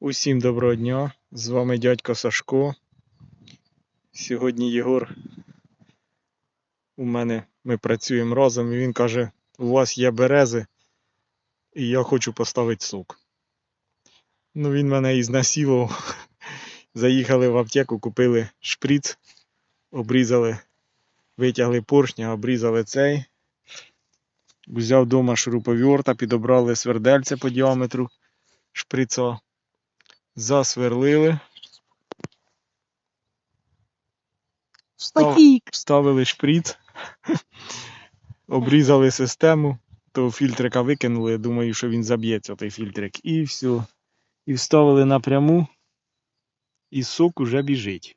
Усім доброго дня! З вами дядько Сашко. Сьогодні Єгор у мене ми працюємо разом і він каже: у вас є берези, і я хочу поставити сок. Ну, він мене і знасилував. Заїхали в аптеку, купили шприц, обрізали, витягли поршня, обрізали цей. Взяв вдома шуруповерта, підобрали свердельце по діаметру шприца засверлили. Встав, вставили шприц, обрізали систему, то фільтрика викинули, я думаю, що він заб'ється, той фільтрик. І все. І вставили напряму, і сок уже біжить.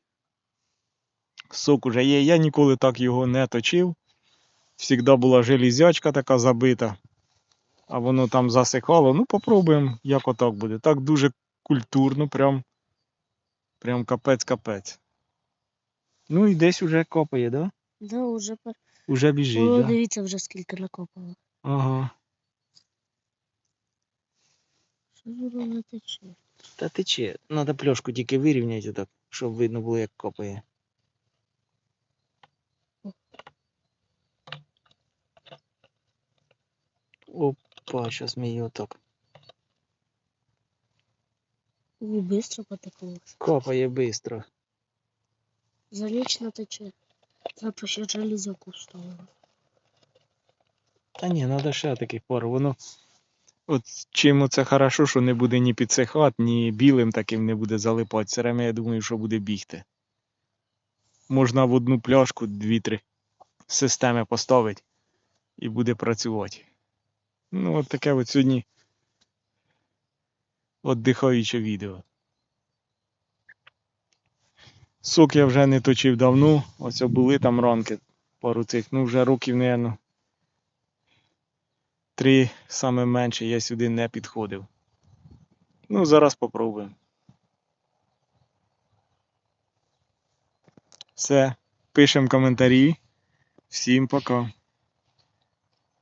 Сок уже є. Я ніколи так його не точив. Всігда була железячка така забита, а воно там засихало. Ну, попробуємо, як отак буде. Так дуже культурно, прям, прям капець-капець. Ну і десь уже копає, да? Да, уже. Уже біжить, О, да? дивіться вже скільки накопало. Ага. Що ж воно тече? Та тече. Надо пляшку тільки вирівняти так, щоб видно було, як копає. Опа, зараз ми її отак. У, бистро потекло. Копає швидко. Залічно тече. Треба ще железяку вставила. Та ні, треба ще такий пар. Воно. От чим це хорошо, що не буде ні підсихати, ні білим таким не буде залипати. Все я думаю, що буде бігти. Можна в одну пляшку дві-три системи поставити і буде працювати. Ну, от таке от сьогодні віддихаюче відео. Сок я вже не точив давно. Ось були там ранки пару цих, ну вже років, мабуть, три саме менше я сюди не підходив. Ну, зараз попробуємо. Все, пишемо коментарі. Всім пока.